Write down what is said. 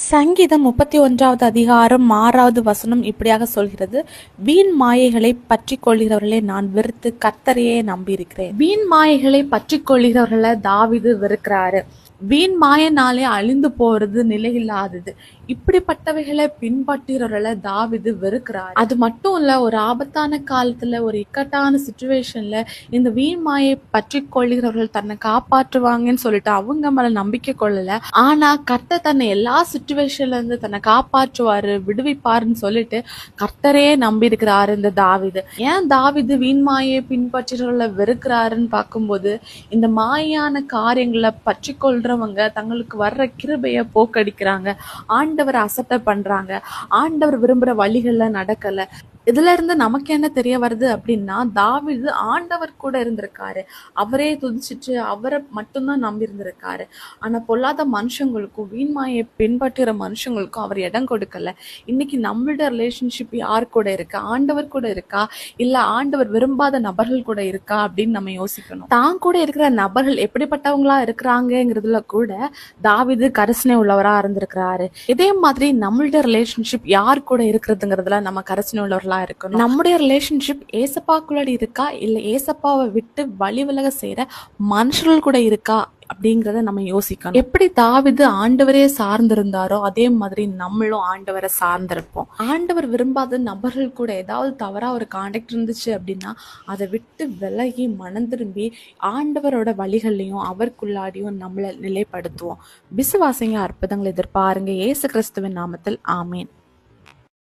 சங்கீதம் முப்பத்தி ஒன்றாவது அதிகாரம் ஆறாவது வசனம் இப்படியாக சொல்கிறது. வீண் மாயைகளை பற்றி கொள்கிறவர்களை நான் வெறுத்து கத்தரையே நம்பியிருக்கிறேன். வீண் மாயைகளை பற்றி கொள்கிறவர்களை தாவிது வெறுக்கிறாரு. வீண் மாயனாலே அழிந்து போறது நிலையில்லாதது. இப்படிப்பட்டவைகளை பின்பற்றுறவர்களை தாவிது வெறுக்கிறார். அது மட்டும் இல்ல ஒரு ஆபத்தான காலத்துல ஒரு இக்கட்டான சுச்சுவேஷன்ல இந்த வீண் மாயை பற்றி கொள்கிறவர்கள் தன்னை காப்பாற்றுவாங்கன்னு சொல்லிட்டு அவங்க மேல நம்பிக்கை கொள்ளல. ஆனா கர்த்தர் தன்னை எல்லா சுச்சுவேஷன்ல இருந்து தன்னை காப்பாற்றுவாரு விடுவிப்பாருன்னு சொல்லிட்டு கர்த்தரே நம்பி இருக்கிறாரு இந்த தாவிது. ஏன் தாவிது வீண் மாயை பின்பற்றுறவர்களை வெறுக்கிறாருன்னு பார்க்கும்போது இந்த மாயான காரியங்களை பற்றி கொள்றவங்க தங்களுக்கு வர்ற கிருபைய போக்கடிக்கிறாங்க. ஆண்டவரை அசட்டை பண்றாங்க. ஆண்டவர் விரும்புற வழிகள்ல நடக்கல. இதுல இருந்து நமக்கு என்ன தெரிய வருது அப்படின்னா தாவிது ஆண்டவர் கூட இருந்திருக்காரு. அவரே துதிச்சிட்டு அவரை மட்டும்தான் நம்பி இருந்திருக்காரு. ஆனா பொல்லாத மனுஷங்களுக்கும் வீண்மாயை பின்பற்றுகிற மனுஷங்களுக்கும் அவர் இடம் கொடுக்கல. இன்னைக்கு நம்மளோட ரிலேஷன்ஷிப் யார் கூட இருக்கா? ஆண்டவர் கூட இருக்கா? இல்ல ஆண்டவர் விரும்பாத நபர்கள் கூட இருக்கா அப்படின்னு நம்ம யோசிக்கணும். தான் கூட இருக்கிற நபர்கள் எப்படிப்பட்டவங்களா இருக்கிறாங்கிறதுல கூட தாவிது கரிசனை உள்ளவரா இருந்திருக்கிறாரு. இதே மாதிரி நம்மளோட ரிலேஷன்ஷிப் யார் கூட இருக்கிறதுங்கிறதுல நம்ம கரிசனை உள்ளவர்களா இருக்கணும். நம்முடைய ரிலேஷன்ஷிப் ஏசப்பாக்குள்ளாடி இருக்கா? இல்ல ஏசப்பாவை விட்டு வழி விலக செய்யற மனுஷர்கள் கூட இருக்கா? அப்படிங்கிறத நம்ம யோசிக்கணும். எப்படி தாவிது ஆண்டவரே சார்ந்திருந்தாரோ அதே மாதிரி நம்மளும் ஆண்டவரை சார்ந்திருப்போம். ஆண்டவர் விரும்பாத நபர்கள் கூட ஏதாவது தவறாக ஒரு காண்டாக்ட் இருந்துச்சு அப்படின்னா அதை விட்டு விலகி மனம் திரும்பி ஆண்டவரோட வழிகள்லையும் அவருக்குள்ளாடியும் நம்மளை நிலைப்படுத்துவோம். விசுவாசிங்க அற்புதங்களை எதிர்பாருங்க. ஏசு கிறிஸ்துவின் நாமத்தில் ஆமீன்.